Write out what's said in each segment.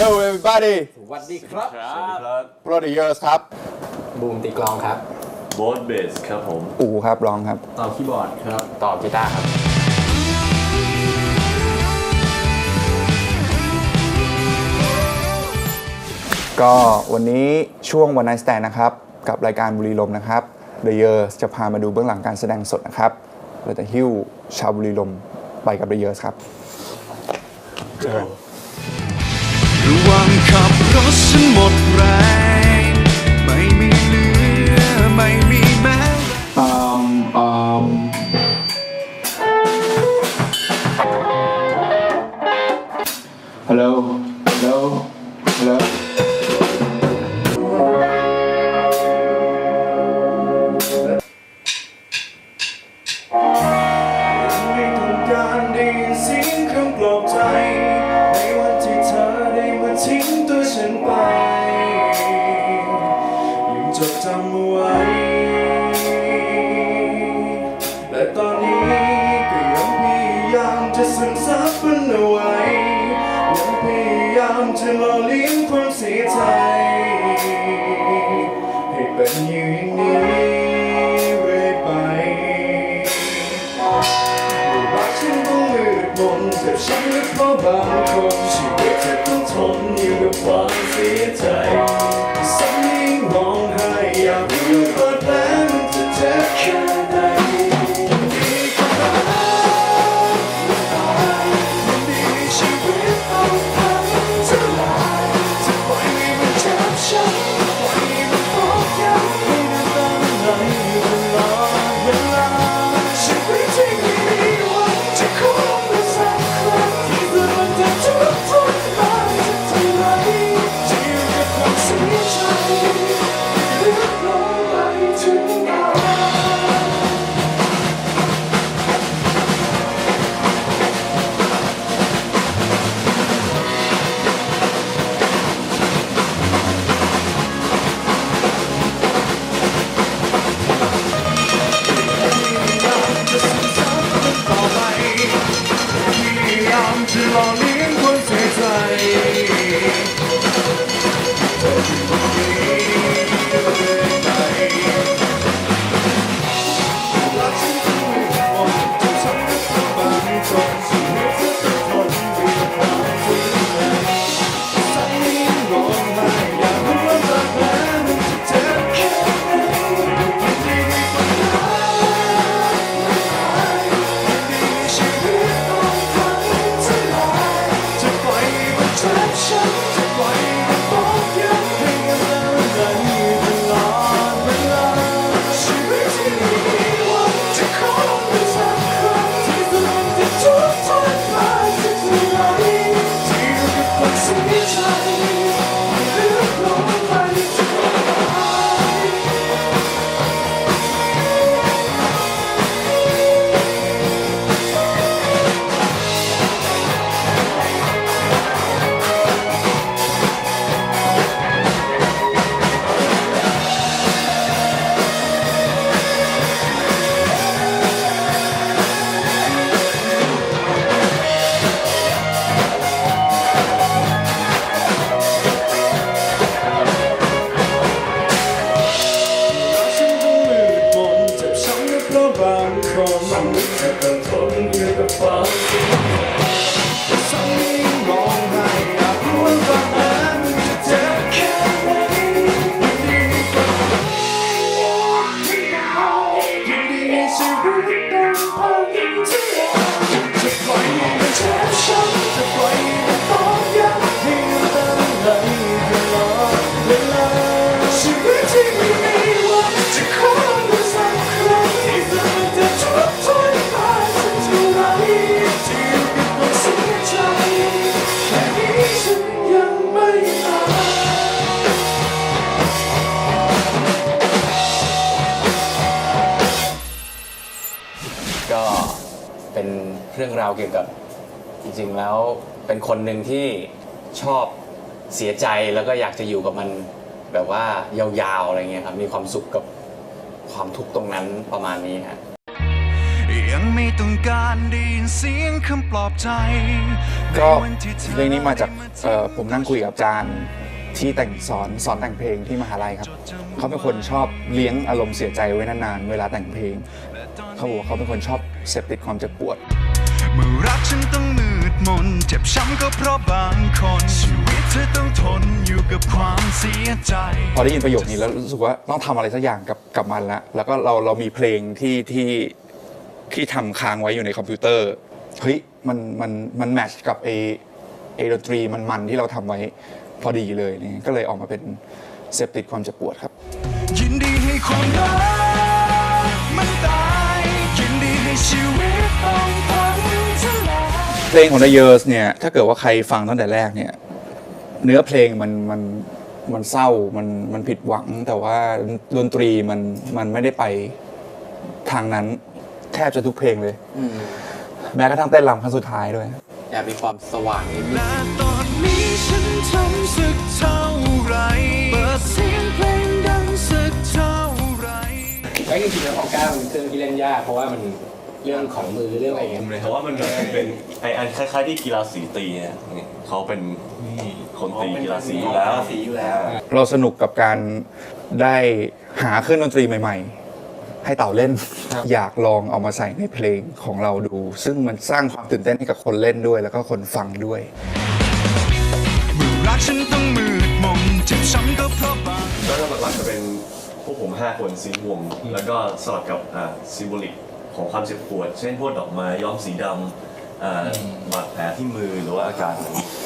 Hello everybody สวัสดีครับครับ p r o d u c e r s ครับบูมตีกลองครับ โบสเบสครับผม อูครับร้องครับ ต่อคีย์บอร์ดครับ ต่อกีตาร์ครับ ก็วันนี้ช่วงวันไนสแตนนะครับ กับรายการบุรีลมย์นะครับ The Years จะพามาดูเบื้องหลังการแสดงสดนะครับ เราจะหิ้วชาวบุรีลมย์ไปกับ The Years ครับเจอกัน ระวังขับรถฉันหมดแรงไม่มีเหลือไม่มีแม้ตามอาม hello จดจำไว้ และตอนนี้ก็ยังพยายามจะซึมซับมันเอาไว้ยังพยายามจะหล่อเลี้ยงความเสียใจ ให้เป็นอยู่อย่างนี้เรื่อยไปรักฉันต้องมืดมนเจ็บช้ำและเพราะบางคนชีวิตเธอต้องทนอยู่กับความเสียใจ สักนิ เาวเกี่ยวกับจริงๆแล้วเป็นคนหนึ่งที่ชอบเสียใจแล้วก็อยากจะอยู่กับมันแบบว่ายาวๆอะไรเงี้ยครับมีความสุขกับความทุกข์ตรงนั้นประมาณนี้ฮะยังไม่ต้องการได้ยินเสียงคำปลอบใจก็เพลงนี้มาจากเอ่อผมนั่งคุยกับอาจารย์ที่แต่งสอนสอนแต่งเพลงที่มหาลัยครับ เขาเป็นคนชอบเลี้ยงอารมณ์เสียใจไว้นานๆ เวลาแต่งเพลง เขาบอกว่าเขาเป็นคนชอบเสพติดความเจ็บปวดเมื่อรักฉันต้องมืดมน เจ็บช้ำก็เพราะบางคน ชีวิตเธอต้องทนอยู่กับความเสียใจ พอได้ยินประโยคนี้แล้วรู้สึกว่าต้องทำอะไรสักอย่างกับกับมันแล้วแล้วก็เราเรามีเพลงที่ที่ที่ทำค้างไว้อยู่ในคอมพิวเตอร์เฮ้ยมันมันมันแมทช์กับเอเอดนตรีมันมันที่เราทำไว้พอดีเลยนี่ก็เลยออกมาเป็นเสพติดความเจ็บปวดครับ ยินดีให้ความรัก เพลงของ The Years เนี่ยถ้าเกิดว่าใครฟังตั้งแต่แรกเนี่ยเนื้อเพลงมันมันมันเศร้ามันมันผิดหวัง แต่ว่าดนตรีมันมันไม่ได้ไปทางนั้น แทบจะทุกเพลงเลย อืมแม้กระทั่งเต้นรำครั้งสุดท้ายด้วย แอบมีความสว่างนิดและตอนนี้ฉันทำสักเท่าไหรเปิดเสียงเพลงดังสักเท่าไหรก็จริงๆแล้วของก้าวมันเครื่องที่เล่นยากเพราะว่ามัน เรื่องของมือเรื่องอะไรอย่างเงี้ยเลยเพราะว่ามันเป็นไออันคล้ายๆที่กีฬาสีตีเนี่ยเขาเป็นคนตีกีฬาสีอยู่แล้วสีอยู่แล้วเราสนุกกับการได้หาเครื่องดนตรีใหม่ ๆ ให้เต่าเล่น อยากลองเอามาใส่ในเพลงของเราดู ซึ่งมันสร้างความตื่นเต้นให้กับคนเล่นด้วย แล้วก็คนฟังด้วยเมื่อรักฉันต้องมืดมนเจ็บช้ำก็เพราะบางก็หลักๆจะเป็นพวกผม 5 คนซิงวงแล้วก็สลับกับอ่าซิมโบลิก ของความเจ็บปวด เช่นพวกดอกไม้ย้อมสีดำอ่าบาดแผลที่มือหรือว่าอาการ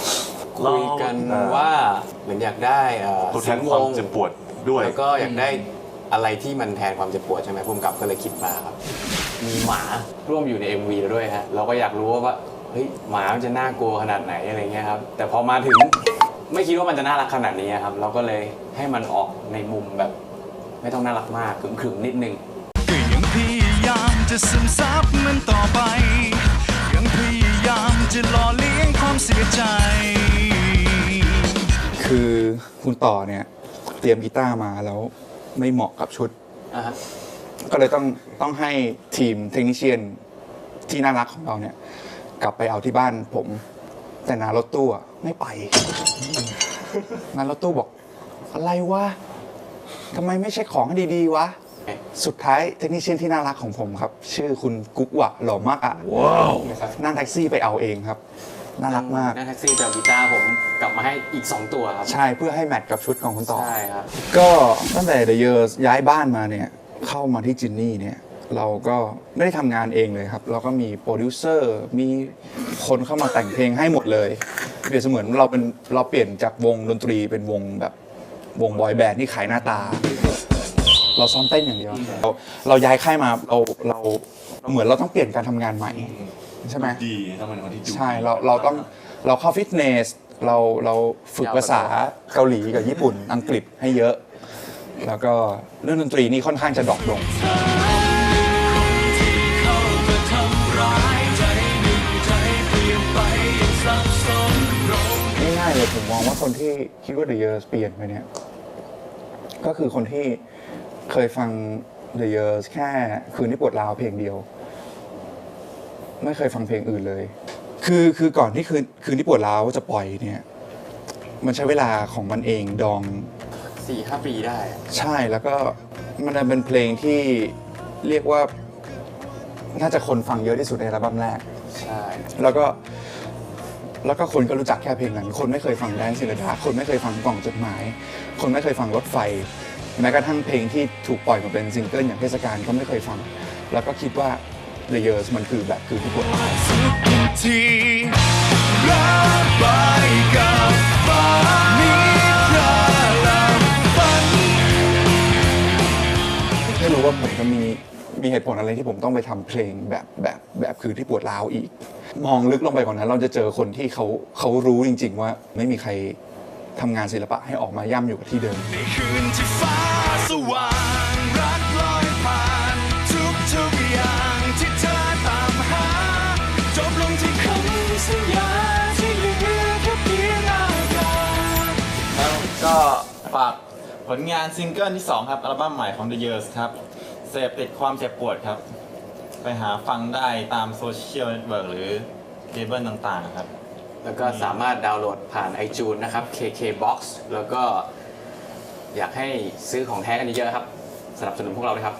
ๆคุยกันว่าเหมือนอยากได้เอ่อตัวแทนความเจ็บปวดด้วยแล้วก็อยากได้อะไรที่มันแทนความเจ็บปวดใช่ไหมพุ่มกับก็เลยคิดมาครับ มีหมาร่วมอยู่ใน MV เราด้วยฮะเราก็อยากรู้ว่าเฮ้ยหมามันจะน่ากลัวขนาดไหนอะไรเงี้ยครับแต่พอมาถึงไม่คิดว่ามันจะน่ารักขนาดนี้ครับ เราก็เลยให้มันออกในมุมแบบ ไม่ต้องน่ารักมากขรึมๆนิดนึงก็ยังพยายาม จะซึมซับมันต่อไป ยังพยายามจะหล่อเลี้ยงความเสียใจ คือคุณต่อเนี่ย เตรียมกีตาร์มาแล้วไม่เหมาะกับชุด อะฮะก็เลยต้องต้องให้ทีมเทคนิชเชียนที่น่ารักของเราเนี่ย กลับไปเอาที่บ้านผม แต่นารถตู้อะไม่ไป นารถตู้บอก อะไรวะทำไมไม่ใช่ของให้ดีๆวะ สุดท้ายเทคนิชเชียนที่น่ารักของผมครับ ชื่อคุณกุ๊กวะหล่อมากอะว้าวนั่งแท็กซี่ไปเอาเองครับ น่ารักมากนั่งแท็กซี่ไปเอากีตาร์ผมกลับมาให้อีก 2 ตัวครับใช่เพื่อให้แมทกับชุดของคุณต่อใช่ครับก็ตั้งแต่ The Years ย้ายบ้านมาเนี่ยเข้ามาที่จินนี่เนี่ยเราก็ไม่ได้ทำงานเองเลยครับ เราก็มีโปรดิวเซอร์มีคนเข้ามาแต่งเพลงให้หมดเลยเปรียบเสมือนเราเป็นเราเปลี่ยนจากวงดนตรีเป็นวงแบบวงบอยแบนด์ที่ขายหน้าตา เราซ้อมเต้นอย่างเดียวเราเราย้ายค่ายมาเราเราเราเหมือนเราต้องเปลี่ยนการทำงานใหม่ ใช่ไหมดีต้องเป็นคนที่ดูใช่เราเราต้องเราเข้าฟิตเนสเราเราฝึกภาษาเกาหลีกับญี่ปุ่นอังกฤษให้เยอะ แล้วก็เรื่องดนตรีนี่ค่อนข้างจะดรอกลง ง่ายๆเลยผมมองว่าคนที่คิดว่า The Years เปลี่ยนไปเนี่ย ก็คือคนที่ เคยฟัง The Years แค่คืนที่ปวดร้าวเพลงเดียว ไม่เคยฟังเพลงอื่นเลย คือคือก่อนที่คืนคืนที่ปวดร้าวจะปล่อยเนี่ย มันใช้เวลาของมันเองดอง4-5ปีได้อะใช่แล้วก็มันเป็นเพลงที่เรียกว่า น่าจะคนฟังเยอะที่สุดในอัลบั้มแรก ใช่ แล้วก็ แล้วก็คนก็รู้จักแค่เพลงนั้น คนไม่เคยฟังแดนซิลดาคนไม่เคยฟังกล่องจดหมาย คนไม่เคยฟังรถไฟ แม้กระทั่งเพลงที่ถูกปล่อยมาเป็นซิงเกิลอย่างเทศกาลก็ไม่เคยฟัง แล้วก็คิดว่า The Years มันคือแบบคือที่ปวดร้าวทีระบายกับฟ้านิรันดร์ฝันไม่รู้ว่าผมจะมีมีเหตุผลอะไรที่ผมต้องไปทำเพลงแบบแบบแบบคือที่ปวดร้าวอีก มองลึกลงไปกว่านั้นเราจะเจอคนที่เขาเขารู้จริง ๆ ว่าไม่มีใคร ทำงานศิลปะให้ออกมาย่ำอยู่กับที่เดิม ในคืนที่ฟ้าสว่างรักลอยผ่านทุกทุกๆอย่างที่เธอตามหา จบลงที่คำสัญญาที่เหลือแค่เพียงอากาศครับก็ฝากผลงานซิงเกิลที่ 2 ครับ อัลบั้มใหม่ของ The Years ครับ เสพติดความเจ็บปวดครับ ไปหาฟังได้ตามโซเชียลเน็ตเวิร์กหรือเลเบิลต่างๆครับ แล้วก็สามารถดาวน์โหลดผ่าน iTunes นะครับ KKBox แล้วก็อยากให้ซื้อของแท้กันเยอะๆครับ สนับสนุนพวกเราด้วยครับ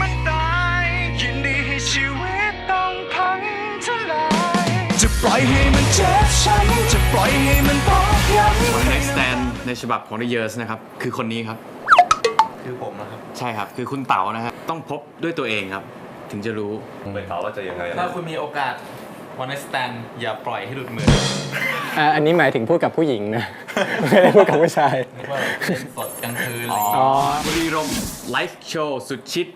มันตายยินดีให้ชีวิตต้องพังทลาย จะปล่อยให้มันเจ็บช้ำจะปล่อยให้มันบอกย้ำ One Night Stand ในฉบับของ The Years นะครับ คือคนนี้ครับ คือผมนะครับใช่ครับ คือคุณเต๋านะฮะต้องพบด้วยตัวเองครับ ถึงจะรู้ไปถามว่าจะยังไงถ้าคุณมีโอกาส วันนี้สแตนอย่าปล่อยให้หลุดมืออ่าอันนี้หมายถึงพูดกับผู้หญิงนะ ไม่ได้พูดกับผู้ชายว่าเล่นสดกลางคืนอะอบุรีรมย์ไลฟ์โชว์สุดชิด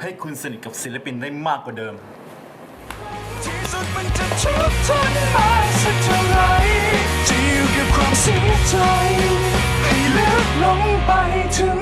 ให้คุณสนิทกับศิลปินได้มากกว่าเดิม ที่สุดมันจะทุกทนมาสักเท่าไร่จะอยู่กับความเสียใจให้ลึกลงไปถึง